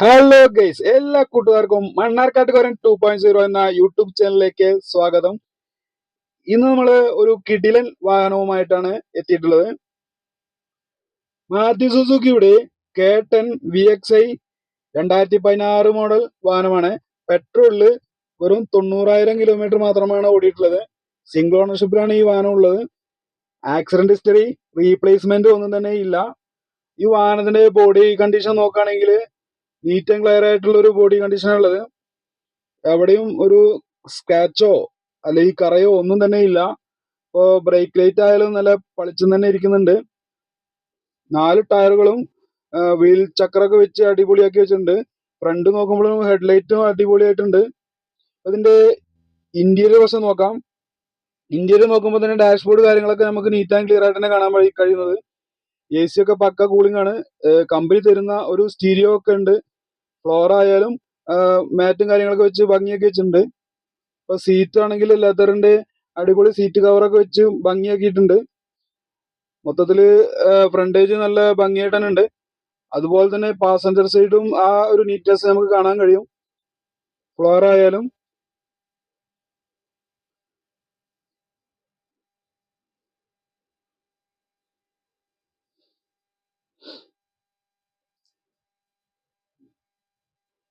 Hello guys എല്ലാ കൂട്ടുകാർക്കും മണ്ണാർക്കാട്ടുകാരൻ ടു പോയിന്റ് സീറോ എന്ന യൂട്യൂബ് ചാനലിലേക്ക് സ്വാഗതം. ഇന്ന് നമ്മൾ ഒരു കിടിലൻ വാഹനവുമായിട്ടാണ് എത്തിയിട്ടുള്ളത്. മാത്യു സുസുക്കിയുടെ K ten V X I രണ്ടായിരത്തി പതിനാറ് മോഡൽ വാഹനമാണ്. പെട്രോളിൽ വെറും തൊണ്ണൂറായിരം കിലോമീറ്റർ മാത്രമാണ് ഓടിയിട്ടുള്ളത്. സിംഗിൾ ഓണർഷിപ്പിലാണ് ഈ വാഹനം ഉള്ളത്. ആക്സിഡന്റ് ഹിസ്റ്ററി റീപ്ലേസ്മെന്റ് ഒന്നും തന്നെ ഇല്ല. ഈ വാഹനത്തിന്റെ ബോഡി കണ്ടീഷൻ നോക്കുകയാണെങ്കിൽ നീറ്റ് ആൻഡ് ക്ലിയർ ആയിട്ടുള്ള ഒരു ബോഡി കണ്ടീഷൻ ഉള്ളത് എവിടെയും ഒരു സ്ക്രാച്ചോ അല്ലെങ്കിൽ കറയോ ഒന്നും തന്നെ ഇല്ല. ഇപ്പോൾ ബ്രേക്ക് ലൈറ്റ് ആയാലും നല്ല പളിച്ചും തന്നെ ഇരിക്കുന്നുണ്ട്. നാല് ടയറുകളും വീൽ ചക്രമൊക്കെ വെച്ച് അടിപൊളിയാക്കി വെച്ചിട്ടുണ്ട്. ഫ്രണ്ട് നോക്കുമ്പോഴും ഹെഡ്ലൈറ്റും അടിപൊളിയായിട്ടുണ്ട്. അതിന്റെ ഇന്റീരിയർ വശം നോക്കാം. ഇന്റീരിയർ നോക്കുമ്പോൾ തന്നെ ഡാഷ്ബോർഡ് കാര്യങ്ങളൊക്കെ നമുക്ക് നീറ്റ് ആൻഡ് ക്ലിയർ ആയിട്ട് തന്നെ കാണാൻ കഴിയുന്നത്. എ സി ഒക്കെ പക്ക കൂളിംഗ് ആണ്. കമ്പനി തരുന്ന ഒരു സ്റ്റീരിയോ ഒക്കെ ഉണ്ട്. ഫ്ലോർ ആയാലും മാറ്റും കാര്യങ്ങളൊക്കെ വെച്ച് ഭംഗിയൊക്കെ വെച്ചിട്ടുണ്ട്. ഇപ്പൊ സീറ്റ് ആണെങ്കിൽ ലെതറിന്റെ അടിപൊളി സീറ്റ് കവറൊക്കെ വെച്ച് ഭംഗിയാക്കിയിട്ടുണ്ട്. മൊത്തത്തിൽ ഫ്രണ്ടേജ് നല്ല ഭംഗിയായിട്ട് തന്നെ ഉണ്ട്. അതുപോലെ തന്നെ പാസഞ്ചർ സൈഡും ആ ഒരു നീറ്റ്നെസ് നമുക്ക് കാണാൻ കഴിയും. ഫ്ലോർ ആയാലും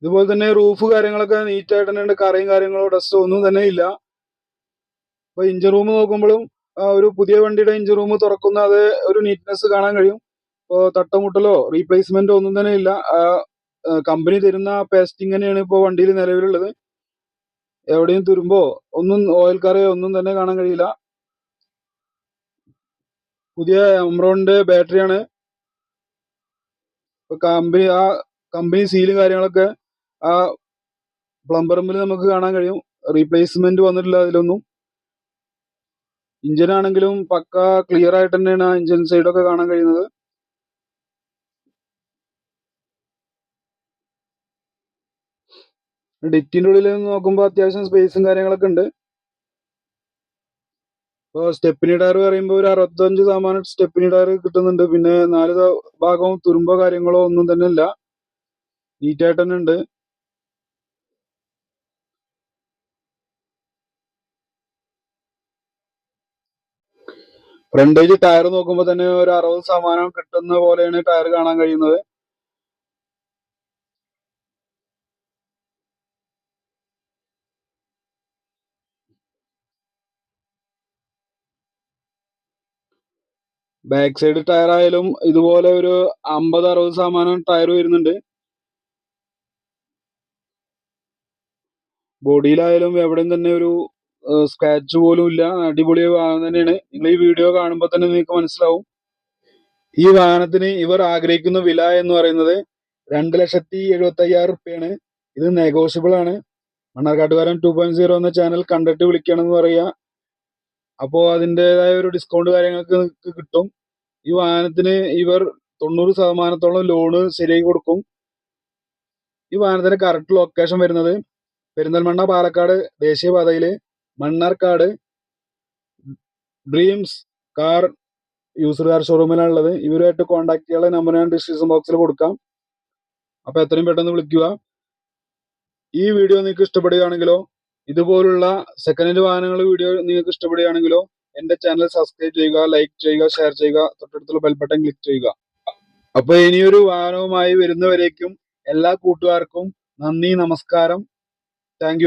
ഇതുപോലെ തന്നെ റൂഫ് കാര്യങ്ങളൊക്കെ നീറ്റ് ആയിട്ട് തന്നെ കറയും കാര്യങ്ങളോ ഡസ്റ്റോ ഒന്നും തന്നെ ഇല്ല. അപ്പൊ ഇഞ്ചിൻ റൂം നോക്കുമ്പോഴും ഒരു പുതിയ വണ്ടിയുടെ ഇഞ്ചിൻ റൂം തുറക്കുന്ന അത് ഒരു നീറ്റ്നെസ് കാണാൻ കഴിയും. ഇപ്പോൾ തട്ടമുട്ടലോ റീപ്ലേസ്മെന്റോ ഒന്നും തന്നെ ഇല്ല. കമ്പനി തരുന്ന പേസ്റ്റിംഗ് തന്നെയാണ് ഇപ്പോൾ വണ്ടിയിൽ നിലവിലുള്ളത്. എവിടെയും തുരുമ്പോ ഒന്നും ഓയിൽ കറയോ ഒന്നും തന്നെ കാണാൻ കഴിയില്ല. പുതിയ എംറോണിന്റെ ബാറ്ററിയാണ് കമ്പനി ആ കമ്പനി സീലും കാര്യങ്ങളൊക്കെ ആ പ്ലംബറമ്പിൽ നമുക്ക് കാണാൻ കഴിയും. റീപ്ലേസ്മെന്റ് വന്നിട്ടില്ല അതിലൊന്നും. ഇഞ്ചിൻ ആണെങ്കിലും പക്ക ക്ലിയർ ആയിട്ട് തന്നെയാണ് ആ ഇഞ്ചിൻ സൈഡൊക്കെ കാണാൻ കഴിയുന്നത്. ഡിക്കിന്റെ ഉള്ളിൽ നോക്കുമ്പോൾ അത്യാവശ്യം സ്പേസും കാര്യങ്ങളൊക്കെ ഉണ്ട്. ഇപ്പോൾ സ്റ്റെപ്പിനി ടയർ പറയുമ്പോൾ ഒരു അറുപത്തഞ്ച് ശതമാനം സ്റ്റെപ്പിനി ടയർ കിട്ടുന്നുണ്ട്. പിന്നെ നാല് ഭാഗവും തുരുമ്പോ കാര്യങ്ങളോ ഒന്നും തന്നെ ഇല്ല. നീറ്റായിട്ട് തന്നെ ഉണ്ട്. ഫ്രണ്ടേജ് ടയർ നോക്കുമ്പോൾ തന്നെ ഒരു അറുപത് ശതമാനം കിട്ടുന്ന പോലെയാണ് ടയർ കാണാൻ കഴിയുന്നത്. ബാക്ക് സൈഡ് ടയർ ആയാലും ഇതുപോലെ ഒരു അമ്പത് അറുപത് ശതമാനം ടയർ വരുന്നുണ്ട്. ബോഡിയിലായാലും എവിടെയും തന്നെ ഒരു സ്ക്രാച്ച് പോലും ഇല്ല അടിപൊളി വാഹനം തന്നെയാണ്. നിങ്ങൾ ഈ വീഡിയോ കാണുമ്പോൾ തന്നെ നിങ്ങൾക്ക് മനസ്സിലാവും. ഈ വാഹനത്തിന് ഇവർ ആഗ്രഹിക്കുന്ന വില എന്ന് പറയുന്നത് രണ്ട് ലക്ഷത്തി എഴുപത്തി അയ്യായിരം റുപ്യാണ്. ഇത് നെഗോഷ്യബിൾ ആണ്. മണ്ണാർക്കാട്ടുകാരൻ ടു പോയിന്റ് സീറോ എന്ന ചാനൽ കണ്ടിട്ട് വിളിക്കണമെന്ന് പറയുക അപ്പോൾ അതിന്റെതായ ഒരു ഡിസ്കൗണ്ട് കാര്യങ്ങൾക്ക് കിട്ടും. ഈ വാഹനത്തിന് ഇവർ തൊണ്ണൂറ് ശതമാനത്തോളം ലോണ് ശരിയാക്കി കൊടുക്കും. ഈ വാഹനത്തിന്റെ കറക്റ്റ് ലൊക്കേഷൻ വരുന്നത് പെരിന്തൽമണ്ണ പാലക്കാട് ദേശീയപാതയിൽ Mannarkkad dreams car user car ഷോറൂമിലാണുള്ളത്. ഇവരുമായിട്ട് കോൺടാക്ട് ചെയ്യാനുള്ള നമ്പർ ഞാൻ ഡിസ്ക്രിപ്ഷൻ ബോക്സിൽ കൊടുക്കാം. അപ്പൊ എത്രയും പെട്ടെന്ന് വിളിക്കുക. ഈ വീഡിയോ നിങ്ങൾക്ക് ഇഷ്ടപ്പെടുകയാണെങ്കിലോ ഇതുപോലുള്ള സെക്കൻഡ് ഹാൻഡ് വാഹനങ്ങൾ വീഡിയോ നിങ്ങൾക്ക് ഇഷ്ടപ്പെടുകയാണെങ്കിലോ എന്റെ ചാനൽ സബ്സ്ക്രൈബ് ചെയ്യുക ലൈക്ക് ചെയ്യുക ഷെയർ ചെയ്യുക തൊട്ടടുത്തുള്ള ബെൽബട്ടൺ ക്ലിക്ക് ചെയ്യുക. അപ്പൊ ഇനിയൊരു വാഹനവുമായി വരുന്നവരേക്കും എല്ലാ കൂട്ടുകാർക്കും നന്ദി നമസ്കാരം. താങ്ക്